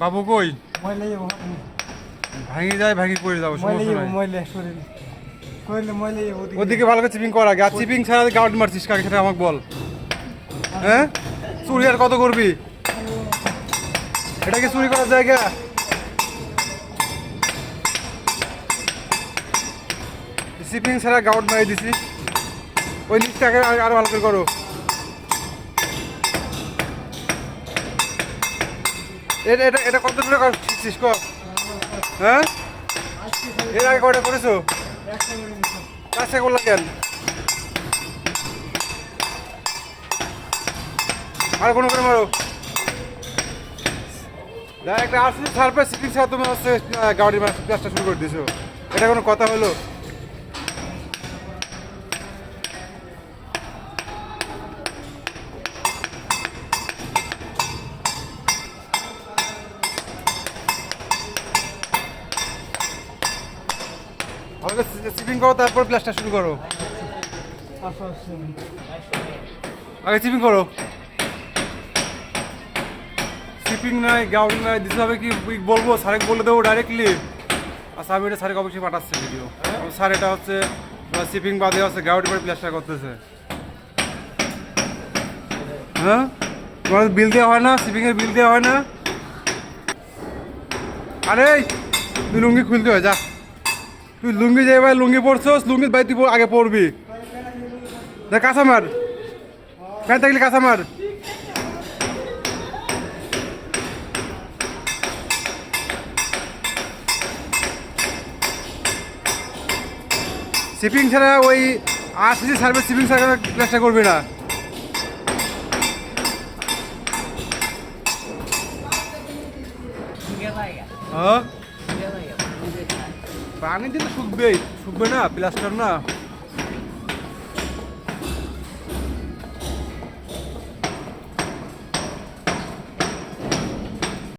বাবু কই? ভাঙি যায় ভাঙি পড়ে যাব ওদিকে। ভালো করে চিপিং কর আগে আর চিপিং ছাড়া গাউট মারছিস কাকে সেটা আমাকে বল। হ্যাঁ? চুরি আর কত করবি? এটা কি চুরি করার জায়গা? চিপিং ছাড়া গাউট মারি দিছি। ওই লিস্টটাকে আরও ভালো করে করো। এটা এটা এটা কত করে শিখছিস হ্যাঁ? এর আগে কয়টা করেছ কাজটা করলা কেন? আর কোনো করে মারো। একটা আসলে সারপে সিটিং ছাড়া তুমি হচ্ছে আহ, গাড়ি ক্লাসটা শুরু করে দিছো এটা কোনো কথা হলো? আমাকে সিপিং করো, তারপর ক্লাসটা শুরু করো। আগে চিপিং করো। শিপিং নাই গাউডিং নাই দিতে হবে কি বলব? স্যারে বলে দেবো ডাইরেক্টলি আচ্ছা আমি এটা স্যারকে অবশ্যই পাঠাচ্ছি ভিডিও স্যার এটা হচ্ছে শিপিং বাদে হচ্ছে গাউডি পরে প্লাস্টার করতেছে। হ্যাঁ? তোমার বিল দেওয়া হয় না শিপিংয়ের বিল দেওয়া হয় না। আরে তুই লুঙ্গি খুলতে হয়, যা। তুই লুঙ্গি যে ভাই লুঙ্গি পরছোস লুঙ্গি ভাই তুই আগে পরবি। দেখ কাঁচা মার ফ্যান থাকলে কাঁচা শিপিং ছাড়া ওই আরসিসি সার্ভিস শিপিং ছাড়া চেষ্টা করবি না। হ্যাঁ? পানি দিলে শুকবেই। শুকবে না প্লাস্টার না।